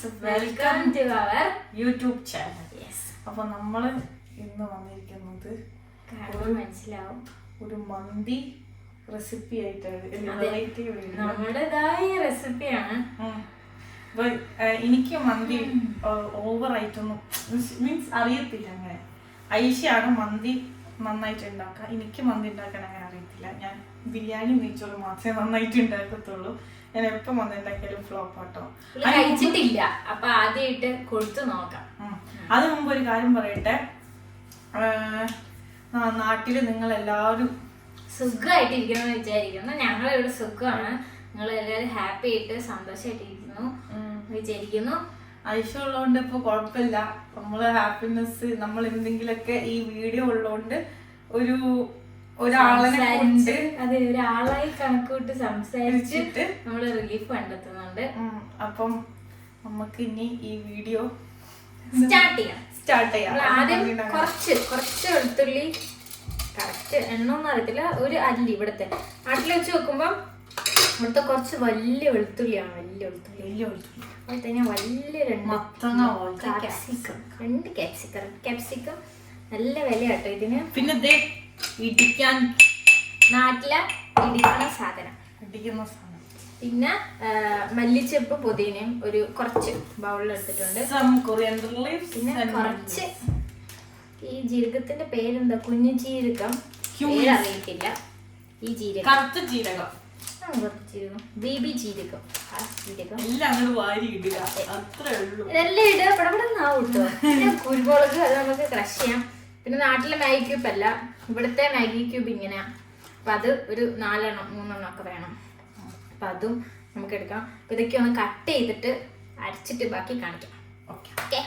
Guys welcome to our YouTube channel yes അപ്പൊ നമ്മൾ ഇന്ന് വന്നിരിക്കുന്നത് മനസ്സിലാവും. ഒരു മന്തി റെസിപ്പി ആയിട്ടാണ് നമ്മുടേതായ റെസിപ്പിയാണ് എനിക്ക് മന്തി ഓവർ ആയിട്ടൊന്നും മീൻസ് അറിയത്തില്ല അങ്ങനെ. ഐഷയാണ് മന്തി നന്നായിട്ട് ഉണ്ടാക്കുക. എനിക്ക് മന്തി ഉണ്ടാക്കാൻ അങ്ങനെ അറിയത്തില്ല. ഞാൻ ബിരിയാണി നെയ്ച്ചോറ് മാത്രമേ നന്നായിട്ട് ഉണ്ടാക്കത്തുള്ളൂ. ഞാൻ എപ്പം ഫ്ലോപ്പ് ആട്ടോ. കഴിച്ചിട്ടില്ല. അപ്പൊ ആദ്യമായിട്ട് കൊടുത്തു നോക്കാം. അത് മുമ്പ് ഒരു കാര്യം പറയട്ടെ. നാട്ടിൽ നിങ്ങൾ എല്ലാവരും സുഖമായിട്ടിരിക്കണം വിചാരിക്കുന്നു ഞങ്ങളിവിടെ സുഖമാണ്. നിങ്ങൾ എല്ലാവരും ഹാപ്പി ആയിട്ട് സന്തോഷമായിട്ടിരിക്കുന്നു വിചാരിക്കുന്നു. ഐഷ ഉള്ളതുകൊണ്ട് ഇപ്പൊ കുഴപ്പമില്ല നമ്മൾ ഹാപ്പിനെസ് നമ്മൾ എന്തെങ്കിലുമൊക്കെ ഈ വീഡിയോ ഉള്ളതുകൊണ്ട് ഒരു ഒരാളെ കൊണ്ട് അത് ഒരാളായി കണക്കൂട്ട് സംസാരിച്ചിട്ട് നമ്മൾ റിലീഫ് കണ്ടെത്തുന്നുണ്ട്. അപ്പം നമുക്ക് ഇനി ഈ വീഡിയോ സ്റ്റാർട്ട് ചെയ്യാം. സ്റ്റാർട്ട് ചെയ്യാം. ആദ്യം കുറച്ച് കുറച്ച് വെളുത്തുള്ളി കറക്റ്റ് എണ്ണൊന്നും അറിയത്തില്ല. ഒരു അല്ലി ഇവിടുത്തെ. നാട്ടിൽ വെച്ച് നോക്കുമ്പോൾ ഇവിടുത്തെ കുറച്ച് വലിയ വെളുത്തുള്ളിയാണ്. വലിയ വെളുത്തുള്ളി. വലിയ വെളുത്തുള്ളി. അതുപോലെ തന്നെ വലിയ രണ്ട് ക്യാപ്സിക്കം രണ്ട് ക്യാപ്സിക്കം ക്യാപ്സിക്കം നല്ല വില കേട്ടോ ഇതിന്. പിന്നെ ഇടിക്കാൻ നാട്ടിലെ ഇടിക്കുന്ന സാധനം. ഇടിക്കുന്ന സാധനം. പിന്നെ മല്ലിച്ചെപ്പ് പുതിനയും ഒരു കുറച്ച് ബൗളിൽ എടുത്തിട്ടുണ്ട്. പിന്നെ കുറച്ച് ഈ ജീരകത്തിന്റെ പേരെന്താ? കുഞ്ഞു ജീരകം. പേരറിയത്തില്ല ഈ ജീരകം. കറുത്ത ജീരകം. ബേബി ജീരകം. ജീരകം. എല്ലാം ഇടുക ഇതെല്ലാം ഇടുക ഇവിടെ നാവും കേട്ടോ. കുരുമുളക് അത് നമുക്ക് ക്രഷ് ചെയ്യാം. പിന്നെ നാട്ടിലെ മാഗി ക്യൂബ് അല്ല. ഇവിടുത്തെ മാഗി ക്യൂബ് ഇങ്ങനെ അപ്പൊ അത് ഒരു നാലെണ്ണം മൂന്നെണ്ണം ഒക്കെ വേണം. അപ്പൊ അതും നമുക്ക് എടുക്കാം. അപ്പൊ ഇതൊക്കെ ഒന്ന് കട്ട് ചെയ്തിട്ട് അരച്ചിട്ട് ബാക്കി കാണിക്കാം. ഓക്കെ. ഓക്കെ.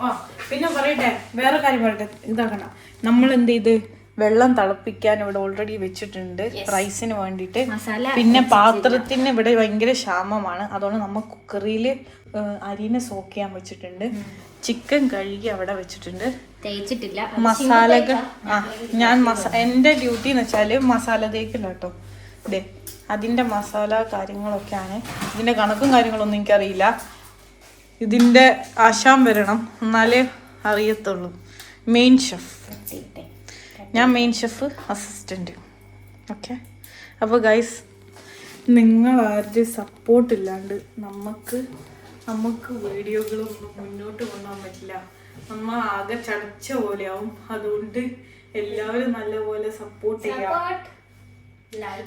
ആ പിന്നെ പറയട്ടെ. വേറെ കാര്യം പറയട്ടെ. ഇതാക്കണം നമ്മൾ എന്ത് ചെയ്ത്? വെള്ളം തിളപ്പിക്കാൻ ഇവിടെ ഓൾറെഡി വെച്ചിട്ടുണ്ട്. റൈസിന് വേണ്ടിയിട്ട്. പിന്നെ പാത്രത്തിന് ഇവിടെ ഭയങ്കര ക്ഷാമമാണ്. അതുകൊണ്ട് നമ്മ കുക്കറിയിൽ അരിനെ സോക്ക് ചെയ്യാൻ വെച്ചിട്ടുണ്ട്. ചിക്കൻ കഴുകി അവിടെ വെച്ചിട്ടുണ്ട്. തേച്ചിട്ടില്ല. മസാലകൾ ആ ഞാൻ മസാല എന്റെ ഡ്യൂട്ടി എന്ന് വെച്ചാൽ മസാല തേക്കില്ല കേട്ടോ. ഇതേ അതിന്റെ മസാല കാര്യങ്ങളൊക്കെയാണ്. ഇതിന്റെ കണക്കും കാര്യങ്ങളൊന്നും എനിക്കറിയില്ല. ഇതിന്റെ ആശാം വരണം. എന്നാലേ അറിയത്തുള്ളൂ. മെയിൻ ഷെഫ് ഞാൻ മെയിൻ ഷെഫ് അസിസ്റ്റന്റ് ഓക്കെ അപ്പോൾ ഗൈസ് നിങ്ങൾ ആരുടെ സപ്പോർട്ട് ഇല്ലാണ്ട് നമുക്ക് നമുക്ക് വീഡിയോകളൊന്നും മുന്നോട്ട് കൊണ്ടുപോകാൻ പറ്റില്ല. നമ്മൾ ആകെ ചടച്ച പോലെയാവും. അതുകൊണ്ട് എല്ലാവരും നല്ലപോലെ സപ്പോർട്ട് ചെയ്യാം.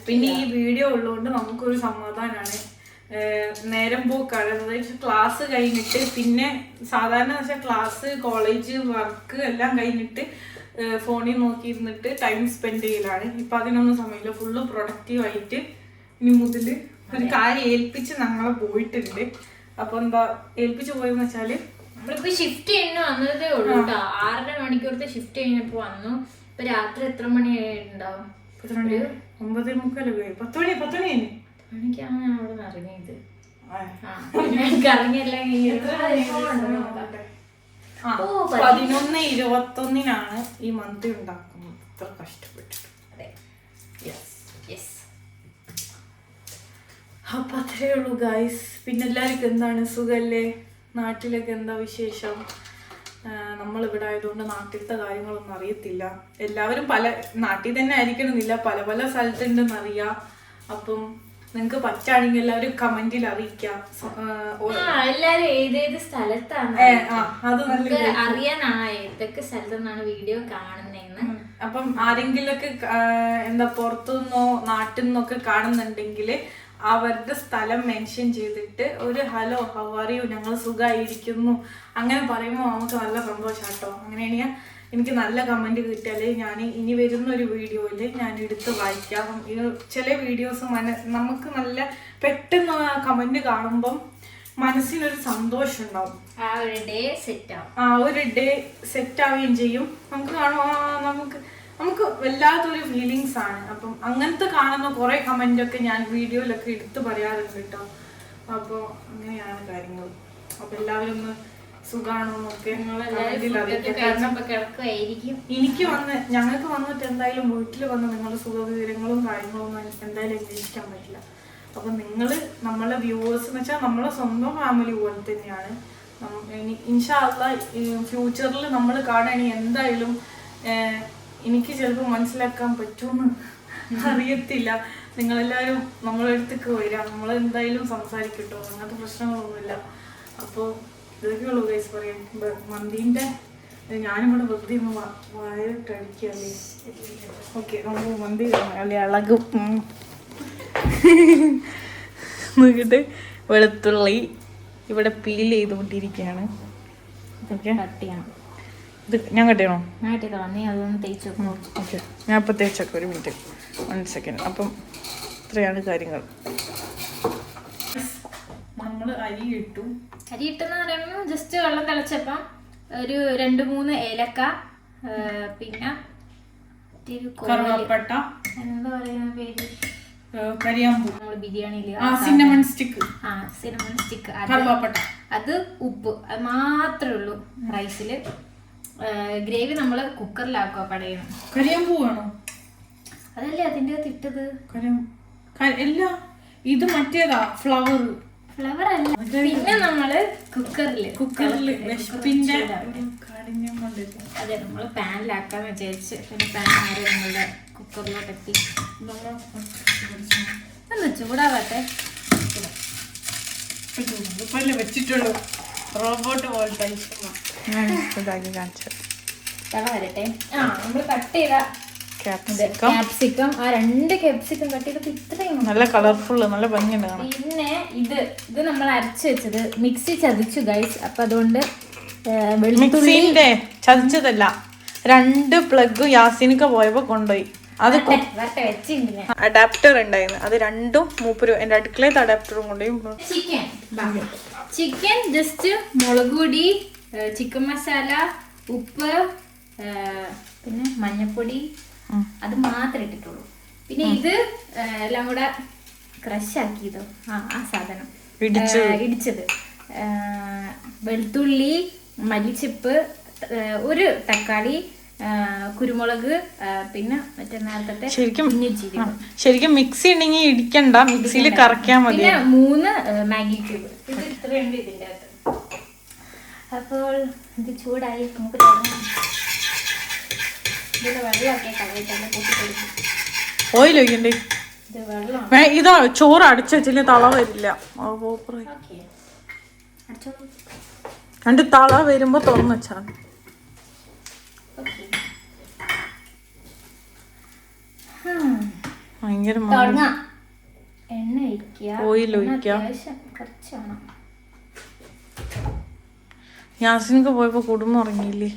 പിന്നെ ഈ വീഡിയോ ഉള്ളതുകൊണ്ട് നമുക്കൊരു സമാധാനമാണ് നേരം പോക്കാണ്. അതായത് ക്ലാസ് കഴിഞ്ഞിട്ട് പിന്നെ സാധാരണ വെച്ചാൽ ക്ലാസ് കോളേജ് വർക്ക് എല്ലാം കഴിഞ്ഞിട്ട് ഫോണിൽ നോക്കി നോക്കിയിരുന്നിട്ട് ടൈം സ്പെൻഡ് ചെയ്യലാണ്. ഇപ്പൊ അതിനൊന്നും സമയമില്ല. ഫുള്ള് പ്രൊഡക്റ്റീവ് ആയിട്ട് ഇനി മുതൽ ഒരു കാര്യം ഏൽപ്പിച്ച് ഞങ്ങളെ പോയിട്ടുണ്ട്. അപ്പൊ എന്താ ഏൽപ്പിച്ച് പോയെന്ന് വെച്ചാൽ നമ്മളിപ്പോ ഷിഫ്റ്റ് ചെയ്യുന്ന വന്നതേ ഉള്ളൂ കേട്ടോ ആറര മണിക്കൂറത്തെ ഷിഫ്റ്റ് കഴിഞ്ഞപ്പോ വന്നു. ഇപ്പൊ രാത്രി എത്ര മണി ഉണ്ടാവും ഒമ്പത് മുക്കാലൊക്കെ. പത്ത് മണി പത്ത് മണി മണിക്കാണ് ഞാൻ അവിടെ നിന്ന് ഇറങ്ങിയത് ഇറങ്ങിയെല്ലാം പതിനൊന്ന് ഇരുപത്തൊന്നിനാണ് ഈ മന്തി ഉണ്ടാക്കുന്നത്. ഇത്ര കഷ്ടപ്പെട്ടിട്ട്. അപ്പൊ അത്രേ ഉള്ളൂ ഗായ്സ് പിന്നെ എല്ലാവർക്കും എന്താണ് സുഖല്ലേ? നാട്ടിലൊക്കെ എന്താ വിശേഷം? നമ്മൾ ഇവിടെ ആയതുകൊണ്ട് നാട്ടിലത്തെ കാര്യങ്ങളൊന്നും അറിയത്തില്ല. എല്ലാവരും പല നാട്ടിൽ തന്നെ ആയിരിക്കണമെന്നില്ല. പല പല സ്ഥലത്തുണ്ടെന്ന് അറിയാം അപ്പം നിങ്ങൾക്ക് പറ്റാണെങ്കിൽ എല്ലാവരും കമന്റിൽ അറിയിക്കാം. എല്ലാരും ഏതേത് സ്ഥലത്താണ് അത് നല്ല അറിയാനാ അറിയാനാണ് ഏതൊക്കെ സ്ഥലത്തുനിന്നാണ് വീഡിയോ കാണുന്നതെന്ന്? അപ്പം ആരെങ്കിലും ഒക്കെ എന്താ പുറത്തുനിന്നോ നാട്ടിൽ നിന്നൊക്കെ കാണുന്നുണ്ടെങ്കിൽ അവരുടെ സ്ഥലം മെൻഷൻ ചെയ്തിട്ട് ഒരു ഹലോ ഹൗ ആർ യു? ഞങ്ങൾ സുഖമായിരിക്കുന്നു അങ്ങനെ പറയുമ്പോൾ നമുക്ക് നല്ല സന്തോഷം കേട്ടോ അങ്ങനെയാണെങ്കിൽ എനിക്ക് നല്ല കമന്റ് കിട്ടിയാൽ ഞാൻ ഇനി വരുന്ന ഒരു വീഡിയോയിൽ ഞാൻ എടുത്ത് വായിക്കാം ചില വീഡിയോസ് മന നമുക്ക് നല്ല പെട്ടെന്ന് കമന്റ് കാണുമ്പം മനസ്സിനൊരു സന്തോഷം ഉണ്ടാവും ആ ഒരു ഡേ സെറ്റ് ആവും. ആ ഒരു ഡേ സെറ്റ് ആവുകയും ചെയ്യും. നമുക്ക് കാണും ആ നമുക്ക് നമുക്ക് വല്ലാത്തൊരു ഫീലിങ്സ് ആണ്. അപ്പം അങ്ങനത്തെ കാണുന്ന കുറെ കമന്റ് ഒക്കെ ഞാൻ വീഡിയോയിലൊക്കെ എടുത്ത് പറയാറുണ്ട് കേട്ടോ. അപ്പോൾ അങ്ങനെയാണ് കാര്യങ്ങൾ അപ്പം എല്ലാവരും ഒന്ന് സുഖാണോ എന്നൊക്കെ കമന്റിൽ അറിയിക്കുക കാരണം കഴിച്ചപ്പോ കിടക്കുമായിരിക്കും എനിക്ക് വന്ന് ഞങ്ങൾക്ക് വന്നിട്ട് എന്തായാലും വീട്ടിൽ വന്ന് നിങ്ങളുടെ സുഖവിവരങ്ങളും കാര്യങ്ങളും എന്തായാലും അന്വേഷിക്കാൻ പറ്റില്ല. അപ്പൊ നിങ്ങൾ നമ്മളെ വ്യൂവേഴ്സ് എന്ന് വെച്ചാൽ നമ്മളെ സ്വന്തം ഫാമിലി പോലെ തന്നെയാണ്. ഇൻഷാല്ല ഫ്യൂച്ചറിൽ നമ്മൾ കാണുകയാണെങ്കിൽ എന്തായാലും എനിക്ക് ചിലപ്പോൾ മനസ്സിലാക്കാൻ പറ്റുമെന്ന് അറിയത്തില്ല. നിങ്ങളെല്ലാവരും നമ്മളെ അടുത്തേക്ക് വരിക. നമ്മൾ എന്തായാലും സംസാരിക്കട്ടോ. അങ്ങനത്തെ പ്രശ്നങ്ങളൊന്നുമില്ല. അപ്പോൾ ഇതൊക്കെ ഉള്ളൂ ഗൈസ് പറയാം മന്തിന്റെ ഞാനും കൂടെ വെറുതെ ഒന്ന് വ- ഓക്കെ നമുക്ക് മന്തി. അല്ലേ ഇളകും ഉം. നോക്കിയിട്ട് വെളുത്തുള്ളി ഇവിടെ പീൽ ചെയ്തുകൊണ്ടിരിക്കുകയാണ്. ഓക്കെ. കട്ട് ചെയ്യണം. ഇത് ഞാൻ കട്ടിയാണോ ഞാൻ കട്ടിയതോളാം നീ അതൊന്ന് തേച്ച് ഓക്കെ. ഞാൻ അപ്പോൾ തേച്ചൊക്കെ ഒരു മിനിറ്റ് വൺ സെക്കൻഡ് അപ്പം ഇത്രയാണ് കാര്യങ്ങൾ. നമ്മൾ അരി ഇട്ടു. അരി ഇട്ടെന്ന് പറയുമ്പോൾ ജസ്റ്റ് വെള്ളം തിളച്ചപ്പം ഒരു രണ്ട് മൂന്ന് ഏലക്ക പിന്നെ കറുവപ്പട്ട. എന്താ പറയുന്ന പേര്? കരിയാമ്പൂ. നമ്മൾ ബിരിയാണിയിൽ ആ സിന്നമൺ സ്റ്റിക്ക് ആ സിനമൺ സ്റ്റിക്ക് അത് കറുവാപ്പട്ട. അത് ഉപ്പ്. അത് മാത്രമേ ഉള്ളൂ റൈസിൽ ഗ്രേവി നമ്മൾ കുക്കറിലാക്കുക പടയണം. കരിയാമ്പൂ വേണോ? അതല്ലേ അതിന്റെ അകത്ത് ഇട്ടത്? കരം ഇത് മറ്റേതാ ഫ്ലവർ ഫ്ലവർ അല്ല. പിന്നെ നമ്മൾ കുക്കറിൽ കുക്കറിൽ വിശപ്പിന്റെ കാഠിന്യം കൊണ്ടിരുന്നു അതെ നമ്മൾ പാനിലാക്കാൻ വിചാരിച്ച് പിന്നെ പാൻ മാറി നമ്മളുടെ കുക്കറിലോട്ട് എത്തി. ഒന്ന് ചൂടാവാട്ടെ. ഇപ്പല്ലേ വെച്ചിട്ടുള്ളൂ. റോബോട്ട് പോലത്തെ ഞാൻ ഇതാക്കി കാണിച്ചു തള വരട്ടെ. ആ നമ്മൾ കട്ട് ചെയ്ത. ക്യാപ്സിക്കം ക്യാപ്സിക്കം ആ രണ്ട് ക്യാപ്സിക്കം കട്ട് ചെയ്തപ്പോൾ ഇത്രയും നല്ല കളർഫുൾ നല്ല ഭംഗിയുണ്ട് പിന്നെ ഇത് ഇത് നമ്മൾ അരച്ച് വെച്ചത് മിക്സി ചതിച്ചു ഗൈസ് അപ്പൊ അതുകൊണ്ട് മിക്സിന്റെ ചതിച്ചതല്ല. രണ്ട് പ്ലഗ് യാസിനൊക്കെ പോയപ്പോ കൊണ്ടുപോയി. അത് അഡാപ്റ്റർ ഉണ്ടായിരുന്നു. അത് രണ്ടും മൂപ്പര് എന്റെ അടുക്കളത്തെ അഡാപ്റ്ററും കൊണ്ടുപോയി. ചിക്കൻ ചിക്കൻ ജസ്റ്റ് മുളക് പൊടി ചിക്കൻ മസാല ഉപ്പ് പിന്നെ മഞ്ഞപ്പൊടി. അത് മാത്രമേ ഇട്ടിട്ടുള്ളൂ. പിന്നെ ഇത് എല്ലാം കൂടെ ക്രഷ് ആക്കിയതോ. ആ ആ സാധനം. ഇടിച്ചത്. വെളുത്തുള്ളി മല്ലിച്ചപ്പ് ഒരു തക്കാളി കുരുമുളക് പിന്നെ മറ്റേ നേരത്തെ ശരിക്കും ശരിക്കും മിക്സി ഉണ്ടെങ്കിൽ ഇടിക്കണ്ട. മിക്സിയിൽ കറക്കാൻ മതി. പിന്നെ മൂന്ന് മാഗി ക്യൂബ് ഇത് ഇത്രയുണ്ട് ഇതിന്റെ അകത്ത് അപ്പോൾ ഇത് ചൂടായി. നമുക്ക് തുടങ്ങാം. ഓയിൽ ഒഴിക്കണ്ടേ? ഇത് ചോറ് അടിച്ചു വെച്ചില്ല തള വരില്ല. രണ്ട് തള വരുമ്പോ തുറന്നു വെച്ചാ ഭയങ്കര എണ്ണ ഒഴിക്കുക. ഓയിൽ യാസിനൊക്കെ പോയപ്പോ കുടുംബം ഉറങ്ങിയില്ലേ?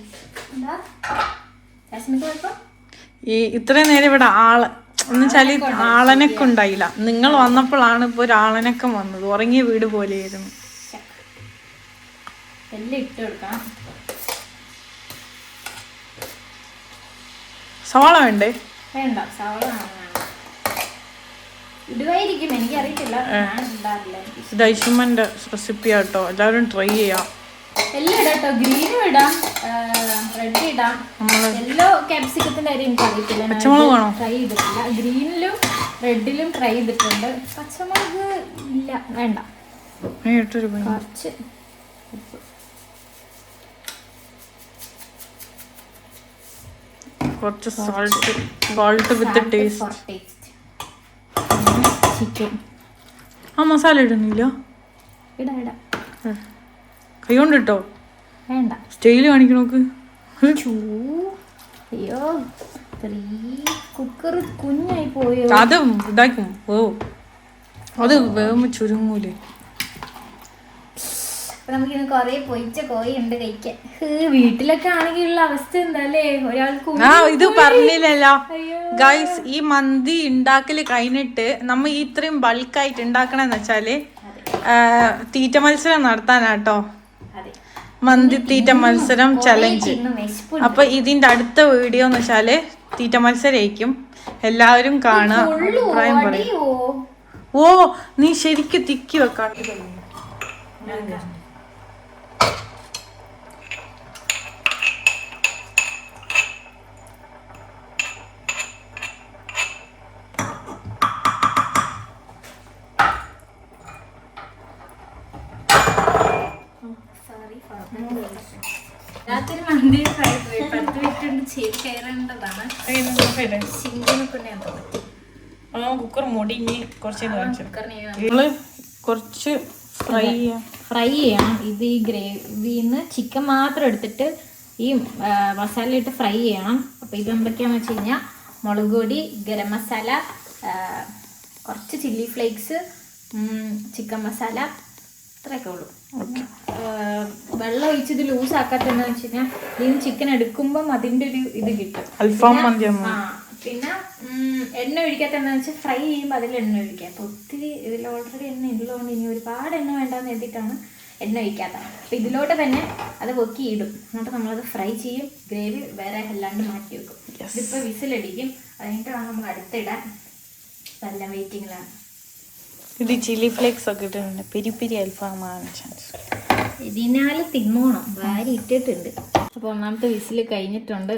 ഈ ഇത്രയും നേരം ഇവിടെ ആൾ എന്ന് വെച്ചാൽ ആളനക്കം ഉണ്ടായില്ല. നിങ്ങൾ വന്നപ്പോഴാണ് ഇപ്പൊ ഒരു ആളനക്കം വന്നത്. ഉറങ്ങിയ വീട് പോലെയായിരുന്നു. സവാള വേണ്ടേ? വേണ്ട. സവാള ഇടുവായിരിക്കും. എനിക്കറിയത്തില്ല. ഞാൻ ഇടാറില്ല എനിക്ക് ഇത് ഐഷുമ്മന്റെ റെസിപ്പി ആട്ടോ. എല്ലാവരും ട്രൈ ചെയ്യാം. എല്ലാം ഇടാം കേട്ടോ ഗ്രീനും ഇടാം. റെഡ് ഇടാം. എല്ലോ ക്യാപ്സിക്കത്തിന്റെ കാര്യം എനിക്ക് അറിയത്തില്ല? ട്രൈ ചെയ്തിട്ടില്ല. ഗ്രീനിലും റെഡിലും ട്രൈ ചെയ്തിട്ടുണ്ട്. പച്ചമുളക് ഇല്ല. വേണ്ട. കുറച്ച് കുറച്ച് salt salt with taste chicken ആ മസാല ഇടുന്നില്ല? ഇടാ ഇടാ. കൈ കൊണ്ട് ഇട്ടോ വേണ്ട. സ്റ്റൈൽ കാണിക്കണോക്ക് നോക്ക്. അയ്യോ കുക്കർ കുഞ്ഞായി പോയോ? അത് ഇതാക്കും. ഓ. അത് വേകുമ്പോ ചുരുങ്ങൂലേ. നമുക്കിന്ന് കൊറേ പൊയിച്ച കോഴി ഉണ്ട് കഴിക്കാൻ. വീട്ടിലൊക്കെ ആണെങ്കിലുള്ള അവസ്ഥ എന്താ അല്ലേ ഒരാൾക്ക് ആ ഇത് പറഞ്ഞില്ലല്ലോ. ഗൈസ് ഈ മന്തി ഉണ്ടാക്കൽ കഴിഞ്ഞിട്ട് നമ്മ ഇത്രയും ബൾക്കായിട്ട് ഉണ്ടാക്കണെന്ന് വെച്ചാൽ തീറ്റ മത്സരം നടത്താനാട്ടോ. അതെ മന്തി തീറ്റ മത്സരം ചലഞ്ച് അപ്പൊ ഇതിന്റെ അടുത്ത വീഡിയോ എന്ന് വെച്ചാൽ തീറ്റ മത്സരമായിരിക്കും എല്ലാവരും കാണുക. ഉള്ളൂ, അഭിപ്രായം പറയും. ഓ നീ ശരിക്കും തിക്കി വെക്കാൻ രാത്രി പത്ത് മിനിറ്റ് ചെയ്ത് കയറേണ്ടതാണ്. കുക്കർ കുറച്ച് നമ്മൾ കുറച്ച് ഫ്രൈ ചെയ്യാം. ഫ്രൈ ചെയ്യണം. ഇത് ഈ ഗ്രേവിന്ന് ചിക്കൻ മാത്രം എടുത്തിട്ട് ഈ മസാല ഇട്ട് ഫ്രൈ ചെയ്യണം. അപ്പോൾ ഇത് എന്തൊക്കെയാണെന്ന് വെച്ച് കഴിഞ്ഞാൽ മുളക് പൊടി ഗരം മസാല കുറച്ച് ചില്ലി ഫ്ലേക്സ് ചിക്കൻ മസാല ഇത്രയൊക്കെ ഉള്ളൂ. വെള്ളം ഒഴിച്ച് ഇത് ലൂസ് ആക്കാത്തതെന്ന് വെച്ച് കഴിഞ്ഞാൽ ഇതിന് ചിക്കൻ എടുക്കുമ്പം അതിന്റെ ഒരു ഇത് കിട്ടും. അൽഫാം മന്തി പിന്നെ എണ്ണ ഒഴിക്കാത്ത എന്താ വെച്ചാൽ ഫ്രൈ ചെയ്യുമ്പോൾ അതിൽ എണ്ണ ഒഴിക്കുക. അപ്പോൾ ഒത്തിരി ഇതിൽ ഓൾറെഡി എണ്ണ ഉള്ളതുകൊണ്ട് ഇനി ഒരുപാട് എണ്ണ വേണ്ടാന്ന് എഴുതിയിട്ടാണ് എണ്ണ ഒഴിക്കാത്തത്. അപ്പോൾ ഇതിലോട്ട് തന്നെ അത് പൊക്കി ഇടും എന്നിട്ട് നമ്മളത് ഫ്രൈ ചെയ്യും ഗ്രേവി വേറെ അല്ലാണ്ട് മാറ്റി വെക്കും. ഇതിപ്പോൾ വിസിലടിക്കും. അത് കഴിഞ്ഞിട്ട് വേണം നമ്മൾ അടുത്തിടാൻ. നല്ല വെയിറ്റിങ്ങിലാണ് ഇത് ചില്ലി ഫ്ലേക്സ് ഒക്കെ ഇട്ടിട്ടുണ്ട്. പെരി പെരി അൽഫാമാണ് ചാൻസ് ഇതിനാല് തിന്നോണം. വാരി ഇട്ടിട്ടുണ്ട്. അപ്പൊ ഒന്നാമത്തെ വിസിൽ കഴിഞ്ഞിട്ടുണ്ട്.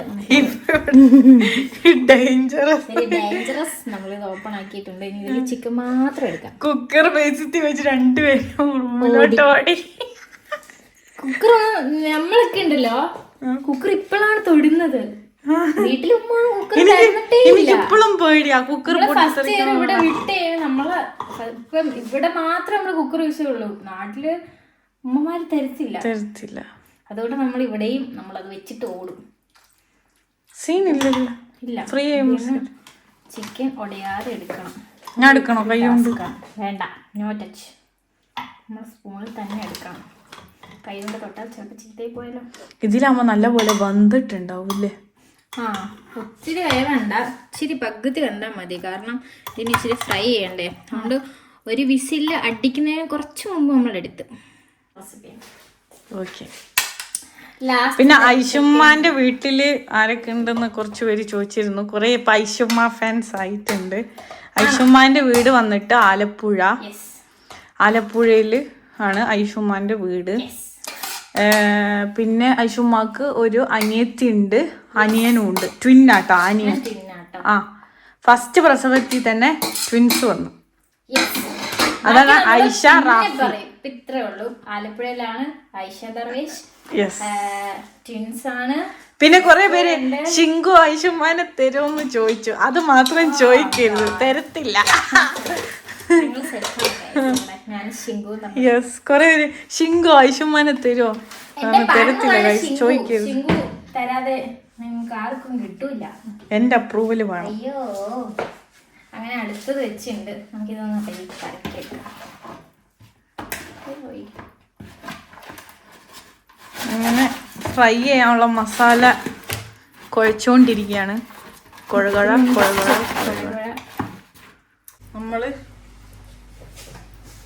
ഡേഞ്ചറസ് ഡേഞ്ചറസ് നമ്മളിത് ഓപ്പൺ ആക്കിയിട്ടുണ്ട്. ഇനി ഇതിൽ ചിക്കൻ മാത്രം എടുക്കാം. കുക്കർ ബേസിത്തി വെച്ച് രണ്ടുപേരും ഓടി. കുക്കർ നമ്മളൊക്കെ ഉണ്ടല്ലോ. കുക്കർ ഇപ്പോഴാണ് തൊടുന്നത്. വീട്ടിൽ ഉമ്മ കുക്കർ തരുന്നിട്ടേ ഇല്ല. എനിക്ക് ഇപ്പോഴും പേടിയാ കുക്കർ ഇവിടെ വിട്ടേ നമ്മൾ ഇപ്പം ഇവിടെ മാത്രം നമ്മൾ കുക്കർ യൂസ് ചെയ്യുള്ളൂ. നാട്ടിൽ ഉമ്മമാര് തരത്തില്ല. തരത്തില്ല. അതുകൊണ്ട് നമ്മൾ ഇവിടെയും നമ്മൾ അത് വെച്ചിട്ട് ഓടും. സീൻ ഇല്ലല്ലോ. ഇല്ല. ഫ്രീ ചിക്കൻ ഒടയാതെ എടുക്കണം. ഞാൻ എടുക്കണോ? കൈ കൊണ്ട് വേണ്ട. നോ ടച്ച് നമ്മൾ സ്പൂണിൽ തന്നെ എടുക്കണം. കൈ കൊണ്ട് തൊട്ടാൽ ചിലപ്പോൾ ചീത്തയിൽ പോയാലോ. ഇതിലാവുമ്പോ നല്ലപോലെ വന്നിട്ടുണ്ടാവൂല്ലേ ആ ഒത്തിരി വേവണ്ട ഇച്ചിരി പകുതി കണ്ടാൽ മതി. കാരണം ഇതിന് ഇച്ചിരി ഫ്രൈ ചെയ്യണ്ടേ. അതുകൊണ്ട് ഒരു വിസിൽ അടിക്കുന്നതിന് കുറച്ച് മുമ്പ് നമ്മൾ എടുത്ത്. ഓക്കെ ലാസ്റ്റ് പിന്നെ ഐഷുമ്മാന്റെ വീട്ടിൽ ആരൊക്കെ ഉണ്ടെന്ന് കുറച്ച് പേര് ചോദിച്ചിരുന്നു. കുറെ ഇപ്പൊ ഐഷുമ്മ ഫാൻസ് ആയിട്ടുണ്ട്. ഐഷുമ്മാന്റെ വീട് വന്നിട്ട് ആലപ്പുഴ. ആലപ്പുഴയിൽ ആണ് ഐഷുമ്മാന്റെ വീട്. പിന്നെ ഐഷുമാക്ക് ഒരു അനിയത്തി ഉണ്ട് അനിയനും ഉണ്ട് ട്വിൻ ആട്ടോ അനിയൻ ആ ഫസ്റ്റ് പ്രസവത്തിൽ തന്നെ ട്വിൻസ് വന്നു. അതാണ് ഐഷ റാഫി. പറയും. ഇത്രേ ഉള്ളൂ ആലപ്പുഴയിലാണ് ഐഷ ദർവേഷ്. ട്വിൻസ് ആണ്. പിന്നെ കുറെ പേര് ശിങ്കു ഐഷുമാനെ തരുമെന്ന് ചോദിച്ചു. അത് മാത്രം ചോദിക്കരുത്. തരത്തില്ല. യെസ് കുറെ പേര്. തരുമോ തരത്തില്ല. ചോദിക്കരുത്. തരാതെ നിങ്ങൾക്ക് ആർക്കും കിട്ടൂല. എന്റെ അപ്രൂവൽ വേണം. അയ്യോ. അങ്ങനെ അടുത്തത് വെച്ചിട്ടുണ്ട്. നമുക്കിതൊന്ന് കൈ കറക്കിയേക്കാം പോയി. അങ്ങനെ ഫ്രൈ ചെയ്യാനുള്ള മസാല കുഴച്ചുകൊണ്ടിരിക്കുകയാണ് കുഴകുഴ കുഴകുഴ കുഴകുഴ.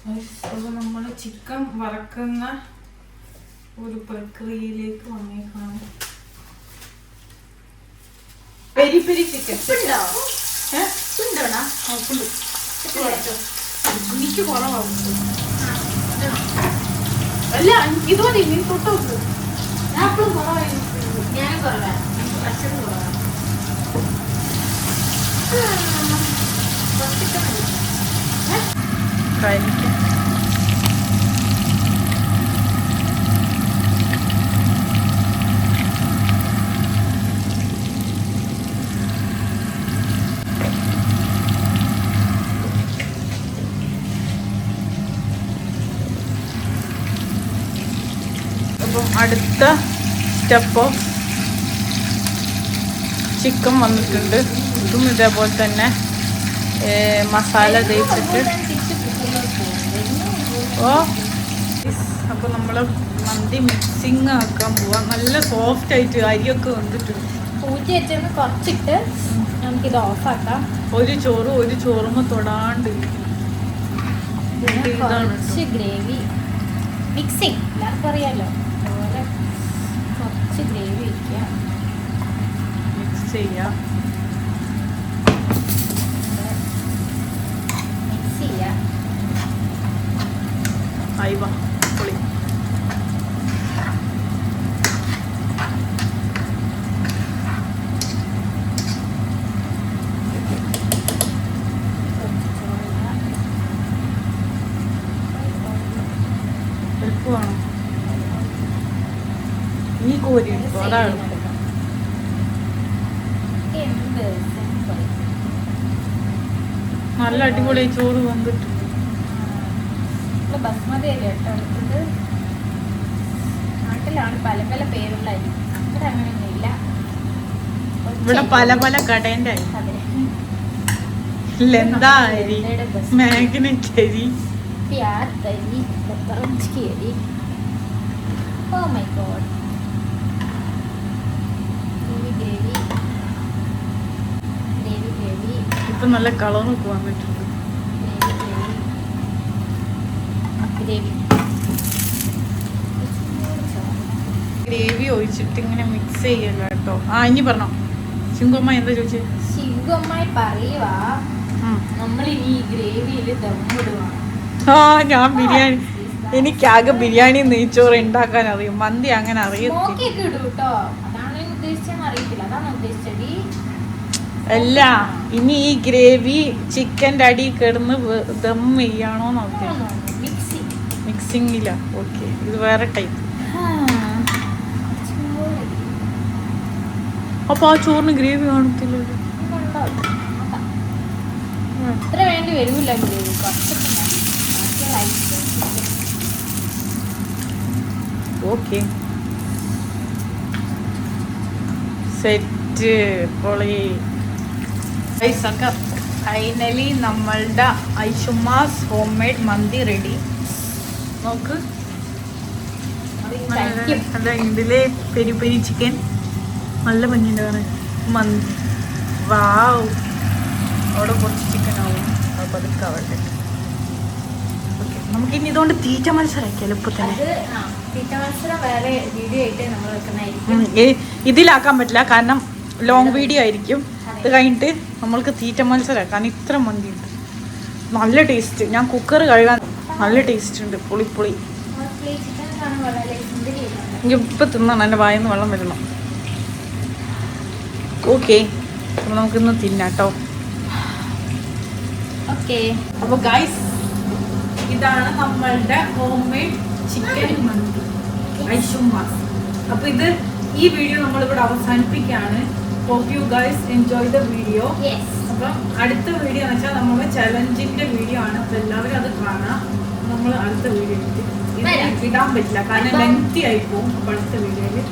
നമ്മൾ നമ്മൾ ചിക്കൻ വറക്കുന്ന ഒരു പ്രക്രിയയിലേക്ക് വന്നേക്കാണ്. Peri peri chicken? എനിക്ക് കുറവാകും അല്ല ഇത് മതി നീ തൊട്ട് നോക്ക് ഞാൻ എപ്പോഴും കുറവായി ഞാൻ കുറവാണ് എനിക്ക് pressure അപ്പം അടുത്ത സ്റ്റെപ്പ് ചിക്കൻ വന്നിട്ടുണ്ട്. ഇതും ഇതേപോലെ തന്നെ മസാല തേച്ചിട്ട് ഓ അപ്പോൾ നമ്മൾ മന്തി മിക്സിങ് ആക്കാൻ പോവാം. നല്ല സോഫ്റ്റ് ആയിട്ട് അരിയൊക്കെ വന്നിട്ടുണ്ട് പൂച്ച വെച്ചൊന്ന് കുറച്ചിട്ട് നമുക്കിത് ഓഫാക്കാം ഒരു ചോറും ഒരു ചോറും തൊടാണ്ട്. കുറച്ച് ഗ്രേവി മിക്സിങ് എല്ലാവർക്കും അതുപോലെ കുറച്ച് ഗ്രേവി വയ്ക്കുക മിക്സ് ചെയ്യാം. മിക്സ് ചെയ്യുക അയവ പൊളി. എളുപ്പമാണ് ഈ കോരി എടുക്കും അതാണ്. നല്ല അടിപൊളി ചോറ് വന്നിട്ട് ഇപ്പൊ ബസ്മതി അരി കേട്ടോ എടുത്തത് നാട്ടിലാണ് പല പല പേരുള്ള അരി അവിടെ അങ്ങനെയൊന്നുമില്ല. ഇവിടെ പല പല കടേന്റെ അരി? മാഗ്നറ്റ് അരി. അരി അരി. Oh my god. ഇപ്പൊ നല്ല കളറൊക്കെ വന്നിട്ടുണ്ട് ഗ്രേവി ഗ്രേവി ഗ്രേവി ഒഴിച്ചിട്ട് ഇങ്ങനെ മിക്സ് ചെയ്യല്ലോ കേട്ടോ. ആ ഇനി പറഞ്ഞോ. ശിങ്കമ്മ എന്താ ചോദിച്ചത് ശിങ്കമ്മായി പറയുവാ. നമ്മൾ ഇനി ഈ ഗ്രേവിയിൽ ആ ഞാൻ ബിരിയാണി. എനിക്കാകെ ബിരിയാണി നെയ്ച്ചോറ് ഉണ്ടാക്കാൻ അറിയും. മന്തി അങ്ങനെ അറിയത്തില്ല. അല്ല ഇനി ഈ ഗ്രേവി ചിക്കന്റെ അടി കിടന്ന് ദം ചെയ്യാണോ നോക്കി മിക്സി മിക്സിങ്ങില്ല ഓക്കെ. ഇത് വേറെ ടൈപ്പ് അപ്പൊ ആ ചോറിന് ഗ്രേവി കാണത്തില്ലല്ലോ ഇത്ര വേണ്ടി വരൂല ഗ്രേവി. ഓക്കെ. സെറ്റ്. പൊളി. ഫൈനലി നമ്മളുടെ Aishumas home made mandi ready നോക്ക്. അല്ല ഇതിലെ പെരി പെരി ചിക്കൻ നല്ല ഭംഗിയുണ്ട് കാണാൻ. മന്തി. വാവ്. അവിടെ കുറച്ച് ചിക്കൻ ആവും. അത് കവട്ടെ ഓക്കെ നമുക്ക് ഇനി ഇതുകൊണ്ട് തീറ്റ ഇപ്പൊ തന്നെ. മത്സരം നമ്മൾ വെക്കുന്നതായിരിക്കും. ഉം, ഇതിലാക്കാൻ പറ്റില്ല. കാരണം ലോങ് വീഡിയോ ആയിരിക്കും. അത്. കഴിഞ്ഞിട്ട് നമ്മൾക്ക് തീറ്റ മത്സരം കാരണം ഇത്ര മന്തി ഉണ്ട് നല്ല ടേസ്റ്റ് ഞാൻ കുക്കർ കഴുകാൻ നല്ല ടേസ്റ്റ് ഉണ്ട് പുളി പുളി. എനിക്ക് ഇപ്പം തിന്നണം എന്റെ വായിൽ നിന്ന് വെള്ളം വരണം. ഓക്കെ അപ്പം നമുക്കിന്ന് തിന്നാട്ടോ ഓക്കെ അപ്പോൾ ഗൈസ് ഇതാണ് നമ്മളുടെ home made chicken mandi Aishumas അപ്പോൾ ഇത് ഈ വീഡിയോ നമ്മളിവിടെ അവസാനിപ്പിക്കുകയാണ്. Hope you guys enjoy the video അപ്പം അടുത്ത വീഡിയോ എന്ന് വെച്ചാൽ നമ്മൾ ചലഞ്ചിന്റെ വീഡിയോ ആണ്. അപ്പോൾ എല്ലാവരും അത് കാണാം. നമ്മൾ അടുത്ത വീഡിയോ. ഇടാൻ പറ്റില്ല. കാരണം ലെങ്തി ആയി പോകും. അപ്പോൾ അടുത്ത വീഡിയോയിൽ